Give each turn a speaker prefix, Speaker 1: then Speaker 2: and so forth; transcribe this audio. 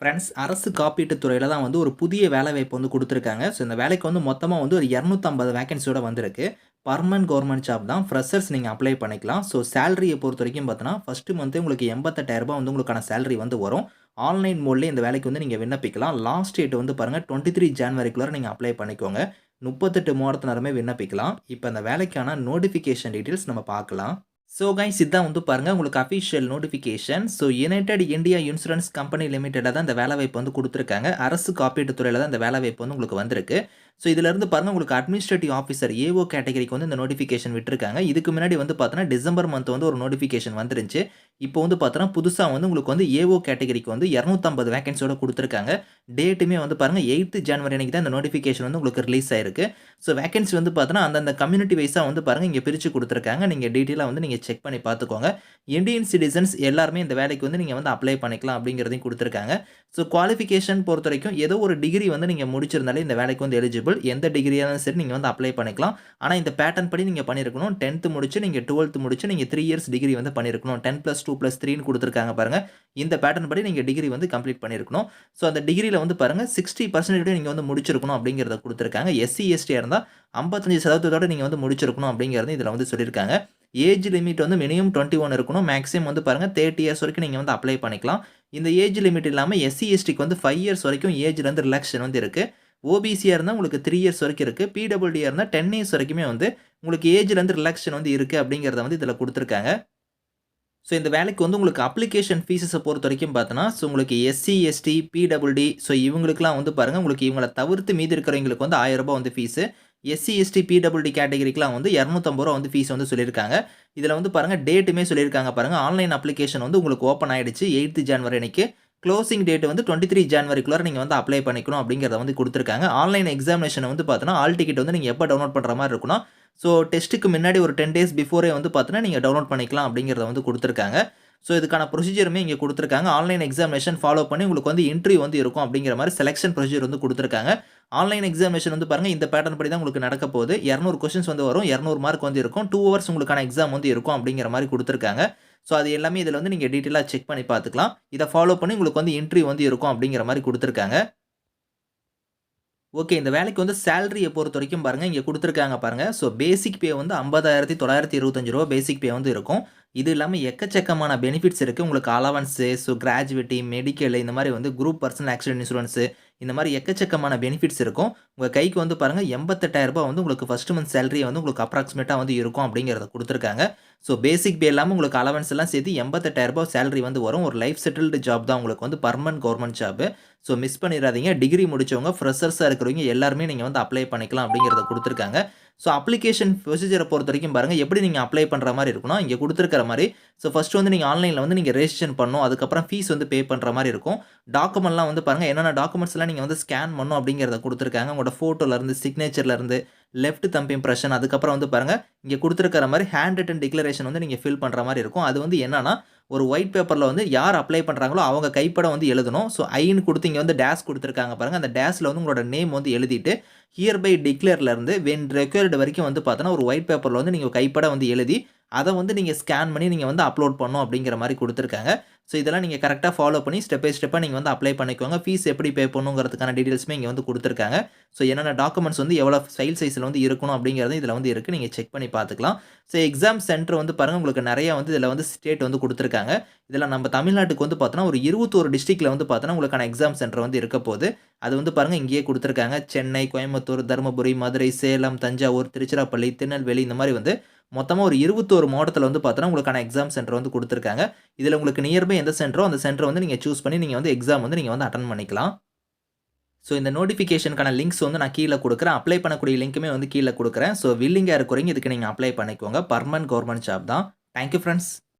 Speaker 1: Friends அரசு காப்பீட்டுத் துறையில் தான் வந்து ஒரு புதிய வேலைவாய்ப்பு வந்து கொடுத்துருக்காங்க ஸோ இந்த வேலைக்கு வந்து மொத்தமாக வந்து ஒரு இரநூத்தம்பது வேகன்சியோட வந்திருக்கு. பர்மனன்ட் கவர்மெண்ட் ஜாப் தான். ஃப்ரெஷர்ஸ் நீங்கள் அப்ளை பண்ணிக்கலாம். ஸோ சேலரியை பொறுத்த வரைக்கும் பார்த்தீங்கன்னா, ஃபஸ்ட்டு மந்த்து உங்களுக்கு எண்பத்தெட்டாயிரரூபா வந்து உங்களுக்கான சேலரி வந்து வரும். ஆன்லைன் மோட்லேயே இந்த வேலைக்கு வந்து நீங்கள் விண்ணப்பிக்கலாம். லாஸ்ட் டேட் வந்து பாருங்கள் டுவெண்ட்டி த்ரீ ஜான்வரிக்குள்ளே நீங்கள் அப்ளை பண்ணிக்கோங்க. 38 மாதத்தினருமே விண்ணப்பிக்கலாம். இப்போ இந்த வேலைக்கான நோட்டிஃபிகேஷன் டீட்டெயில்ஸ் நம்ம பார்க்கலாம். ஸோ கைஸ் இதான் வந்து பாருங்கள் உங்களுக்கு official notification. So United India Insurance Company லிமிடெட்ல தான் இந்த வேலைவாய்ப்பு வந்து கொடுத்துருக்காங்க அரசு காப்பீட்டு துறையில் தான் இந்த வேலைவாய்ப்பு வந்து உங்களுக்கு வந்திருக்கு. ஸோ இதிலிருந்து பாருங்க உங்களுக்கு அட்மினிஸ்ட்ரேட்டிவ் ஆஃபீஸர் ஏஓ கேட்டகரிக்கு வந்து இந்த நோட்டிஃபிகேஷன் விட்டுருக்காங்க. இதுக்கு முன்னாடி வந்து பார்த்தோன்னா, டிசம்பர் மந்த் வந்து ஒரு நோட்டிஃபிகேஷன் வந்துருந்துச்சு. இப்போ வந்து பார்த்தோன்னா, புதுசாக வந்து உங்களுக்கு வந்து ஏஓ கேட்டகரிக்கு வந்து இரநூத்தம்பது வேகன்சியோட கொடுத்துருக்காங்க டேட்டுமே வந்து பாருங்க எயித்து ஜனவரி அன்றைக்கி தான் இந்த நோட்டிஃபிகேஷன் வந்து உங்களுக்கு ரிலீஸ் ஆயிருக்கு. ஸோ வேகன்சி வந்து பார்த்தோன்னா, அந்தந்த கம்யூனிட்டி வைஸாக வந்து பாருங்கள் இங்கே பிரித்து கொடுத்துருக்காங்க நீங்கள் டீட்டெயிலாக வந்து நீங்கள் செக் பண்ணி பார்த்துக்கோங்க. இந்தியன் சிட்டிசன்ஸ் எல்லாருமே இந்த வேலைக்கு வந்து நீங்கள் வந்து அப்ளை பண்ணிக்கலாம் அப்படிங்கிறதையும் கொடுத்துருக்காங்க ஸோ குவாலிஃபிகேஷன் பொறுத்த வரைக்கும் ஏதோ ஒரு டிகிரி வந்து நீங்கள் முடிச்சிருந்தாலே இந்த வேலைக்கு வந்து எலிஜிபிள். எந்த டிகிரியாக இருந்தாலும் சரி நீங்கள் வந்து அப்ளை பண்ணிக்கலாம். ஆனால் இந்த பேட்டர்ன் படி நீங்கள் பண்ணியிருக்கணும். 10த் முடிச்சு நீங்கள் டுவெல்த்து முடிச்சு நீங்கள் த்ரீ இயர்ஸ் டிகிரி வந்து பண்ணியிருக்கணும். ப்ளஸ் த்ரீன்னு கொடுத்துருக்காங்க பாருங்கள் இந்த பேட்டர்ன் படி நீங்கள் டிகிரி வந்து கம்ப்ளீட் பண்ணியிருக்கணும். ஸோ அந்த டிகிரியில் வந்து பாருங்க சிக்ஸ்டி பர்சன்டேஜ் நீங்கள் வந்து முடிச்சிருக்கணும் அப்படிங்கிறத கொடுத்துருக்காங்க எஸ்சி, எஸ்டியாக இருந்தால் ஐம்பத்தஞ்சு சதவீதத்தோட நீங்கள் வந்து முடிச்சிருக்கணும் அப்படிங்கிறது இதில் வந்து சொல்லியிருக்காங்க. ஏஜ் லிமிட் வந்து மினிமம் 21 இருக்கணும். மேக்ஸிமம் வந்து பாருங்கள் தேர்ட்டி இயர்ஸ் வரைக்கும் நீங்கள் வந்து அப்ளை பண்ணிக்கலாம். இந்த ஏஜ் லிமிட் இல்லாமல் எஸ்சி, எஸ்டிக்கு வந்து ஃபைவ் இயர்ஸ் வரைக்கும் ஏஜில் வந்து ரிலாக்ஷன் வந்து இருக்குது ஓபிசியாக இருந்தால் உங்களுக்கு த்ரீ இயர்ஸ் வரைக்கும் இருக்குது பிடபிள்யூடியா இருந்தா 10 இயர்ஸ் வரைக்குமே வந்து உங்களுக்கு ஏஜ்லேருந்து ரிலாக்ஷன் வந்து இருக்குது அப்படிங்கிறத வந்து இதில் கொடுத்துருக்காங்க ஸோ இந்த வேலைக்கு வந்து உங்களுக்கு அப்ளிகேஷன் ஃபீஸஸை பொறுத்த வரைக்கும் பார்த்தோன்னா, ஸோ உங்களுக்கு எஸ்சி, எஸ்டி, பிடபிள்டி ஸோ இவங்களுக்குலாம் வந்து பாருங்கள் உங்களுக்கு இவங்களை தவிர்த்து மீதி இருக்கிறவங்களுக்கு வந்து ஆயிரம் ரூபாய் வந்து ஃபீஸு. எஸ்சி, எஸ்டி, பிடபிள்டி கேட்டகரிக்கெலாம் வந்து இரநூத்தம்பது ரூபா வந்து ஃபீஸ் வந்து சொல்லியிருக்காங்க. இதில் வந்து பாருங்க டேட்டுமே சொல்லியிருக்காங்க பாருங்கள் ஆன்லைன் அப்ளிகேஷன் வந்து உங்களுக்கு ஓப்பன் ஆகிடுச்சு எயித்து ஜான்வரி அன்னைக்கு. க்ளோசிங் டேட் வந்து டுவெண்ட்டி த்ரீ ஜான்வரிக்குள்ளே நீங்கள் வந்து அப்ளை பண்ணிக்கணும் அப்படிங்கிறத வந்து கொடுத்துருக்காங்க ஆன்லைன் எக்ஸாமினேஷன் வந்து பார்த்தோன்னா, ஆல் டிக்கெட் வந்து நீங்கள் எப்போ டவுன்லோட் பண்ணுற மாதிரி இருக்கணும் ஸோ டெஸ்ட்டுக்கு முன்னாடி ஒரு 10 டேஸ் பிஃபோரே வந்து பார்த்தோன்னா, நீங்கள் டவுன்லோட் பண்ணிக்கலாம் அப்படிங்கிறத வந்து கொடுத்துருக்காங்க ஸோ இதுக்கான ப்ரொசீஜருமே இங்கே கொடுத்துருக்காங்க ஆன்லைன் எக்ஸாமினேஷன் ஃபாலோ பண்ணி உங்களுக்கு வந்து இன்டர்வியூ வந்து இருக்கும் அப்படிங்கிற மாதிரி செலெக்ஷன் ப்ரொசீஜர் வந்து கொடுத்துருக்காங்க ஆன்லைன் எக்ஸாமினேஷன் வந்து பாருங்கள் இந்த பேட்டர்ன் படி தான் உங்களுக்கு நடக்க போகுது. 200 கொஸ்டின்ஸ் வந்து வரும். 200 மார்க் வந்து இருக்கும். டூ ஹவர்ஸ் உங்களுக்கான எக்ஸாம் வந்து இருக்கும் அப்படிங்கிற மாதிரி கொடுத்துருக்காங்க ஸோ அது எல்லாமே இதில் வந்து நீங்கள் டீட்டெயிலாக செக் பண்ணி பார்த்துக்கலாம். இதை ஃபாலோ பண்ணி உங்களுக்கு வந்து இன்ட்ரி வந்து இருக்கும் அப்படிங்கிற மாதிரி கொடுத்துருக்காங்க ஓகே. இந்த வேலைக்கு வந்து சேலரியை பொறுத்த வரைக்கும் பாருங்கள் இங்கே கொடுத்துருக்காங்க பாருங்கள் ஸோ பேசிக் பே வந்து ஐம்பதாயிரத்தி தொள்ளாயிரத்தி இருபத்தஞ்சு ரூபா பேசிக் பே வந்து இருக்கும். இது இல்லாமல் எக்கச்சக்கமான பெனிஃபிட்ஸ் இருக்குது உங்களுக்கு அலவன்ஸு, ஸோ கிராஜுவேட்டி மெடிக்கல் இந்த மாதிரி வந்து குரூப் பர்சனல் ஆக்சிடென்ட் இன்சூரன்ஸு இந்த மாதிரி எக்கச்சக்கமான பெனிஃபிட்ஸ் இருக்கும். உங்கள் கைக்கு வந்து பாருங்கள் எண்பத்தெட்டாயிரரூபா வந்து உங்களுக்கு ஃபர்ஸ்ட் மந்த் சேலரியை வந்து உங்களுக்கு அப்ராக்சிமேட்டாக வந்து இருக்கும் அப்படிங்கிறத கொடுத்துருக்காங்க ஸோ பேசிக் பே இல்லாமல் உங்களுக்கு அலவன்ஸ் எல்லாம் சேர்த்து எண்பத்தெட்டாயிரரூபா சேலரி வந்து வரும். ஒரு லைஃப் செட்டில்டு ஜாப் தான் உங்களுக்கு வந்து permanent government job. So miss பண்ணிடாதீங்க டிகிரி முடித்தவங்க ஃப்ரெஷர்ஸாக இருக்கிறவங்க எல்லாருமே நீங்கள் வந்து அப்ளை பண்ணிக்கலாம் அப்படிங்கிறத கொடுத்துருக்காங்க ஸோ அப்ளிகேஷன் ப்ரொசீஜரை பொறுத்த வரைக்கும் பாருங்கள் எப்படி நீங்கள் அப்ளை பண்ணுற மாதிரி இருக்கணும் இங்கே கொடுத்துருக்கிற மாதிரி ஸோ ஃபஸ்ட்டு வந்து நீங்கள் ஆன்லைனில் வந்து நீங்கள் ரெஜிஸ்ட்ரேஷன் பண்ணணும். அதுக்கப்புறம் ஃபீஸ் வந்து பே பண்ணுற மாதிரி இருக்கும். டாக்குமெண்ட்லாம் வந்து பாருங்கள் என்னென்ன டாக்குமெண்ட்ஸ்லாம் நீங்கள் வந்து ஸ்கேன் பண்ணும் அப்படிங்கிறத கொடுத்துருக்காங்க உங்களோட ஃபோட்டோலேருந்து சிக்னேச்சர்லேருந்து லெஃப்ட் தம்ப் இம்ப்ரெஷன் அதுக்கப்புறம் வந்து பாருங்கள் இங்கே கொடுத்துருக்கிற மாதிரி ஹேண்ட் ரிட்டன் டிக்ளரேஷன் வந்து நீங்கள் ஃபில் பண்ணுற மாதிரி இருக்கும். அது வந்து என்னன்னா, ஒரு ஒயிட் பேப்பரில் வந்து யார் அப்ளை பண்ணுறாங்களோ அவங்க கைப்பட வந்து எழுதணும். ஸோ ஐன்னு கொடுத்து இங்கே வந்து டேஷ் கொடுத்துருக்காங்க பாருங்கள் அந்த டேஷில் வந்து உங்களோட நேம் வந்து எழுதிட்டு, ஹியர் பை டிக்ளேர்லேருந்து வென் ரெக்யர்டு வரைக்கும் வந்து பார்த்தோன்னா, ஒரு ஒயிட் பேப்பரில் வந்து நீங்கள் கைப்பட வந்து எழுதி, அதை வந்து நீங்கள் ஸ்கேன் பண்ணி நீங்கள் வந்து அப்லோட் பண்ணும் அப்படிங்கிற மாதிரி கொடுத்துருக்காங்க ஸோ இதெல்லாம் நீங்கள் கரெக்டாக ஃபாலோ பண்ணி ஸ்டெப் பை ஸ்டெப்பாக நீங்கள் வந்து அப்ளை பண்ணிக்கோங்க. ஃபீஸ் எப்படி பே பண்ணணுங்கிறதுக்கான டீட்டெயில்ஸுமே இங்கே வந்து கொடுத்துருக்காங்க ஸோ என்னென்ன டாக்குமெண்ட்ஸ் வந்து எவ்வளோ ஃபைல் சைஸில் வந்து இருக்கணும் அப்படிங்கிறது இதில் வந்து இருக்குது நீங்கள் செக் பண்ணி பார்த்துக்கலாம். ஸோ எக்ஸாம் சென்டர் வந்து பாருங்கள் உங்களுக்கு நிறையா வந்து இதில் வந்து ஸ்டேட் வந்து கொடுத்துருக்காங்க இதில் நம்ம தமிழ்நாட்டுக்கு வந்து பார்த்தோன்னா, ஒரு இருபத்தோரு டிஸ்ட்ரிக்டில் வந்து பார்த்தோன்னா, உங்களுக்கான எக்ஸாம் சென்டர் வந்து இருக்க போது. அது வந்து பாருங்கள் இங்கேயே கொடுத்துருக்காங்க சென்னை, கோயம்புத்தூர், தர்மபுரி, மதுரை, சேலம், தஞ்சாவூர், திருச்சிராப்பள்ளி, திருநெல்வேலி இந்த மாதிரி வந்து மொத்தமாக ஒரு இருபத்தோரு மாவட்டத்தில் வந்து பார்த்தோன்னா, உங்களுக்கான எக்ஸாம் சென்டர் வந்து கொடுத்துருக்காங்க இதில் உங்களுக்கு நியர்பை எந்த சென்டரோ அந்த சென்டரை வந்து நீங்கள் சூஸ் பண்ணி நீங்கள் வந்து எக்ஸாம் வந்து நீங்கள் வந்து அட்டன் பண்ணிக்கலாம். ஸோ இந்த நோட்டிஃபிகேஷனுக்கான லிங்க்ஸ் வந்து நான் கீழே கொடுக்குறேன் அப்ளை பண்ணக்கூடிய லிங்க்குமே வந்து கீழே கொடுக்குறேன் ஸோ வில்லிங்காக இருக்கிறீங்க இதுக்கு நீங்கள் அப்ளை பண்ணிக்கோங்க. பர்மன் கவர்மெண்ட் ஜாப் தான். Thank you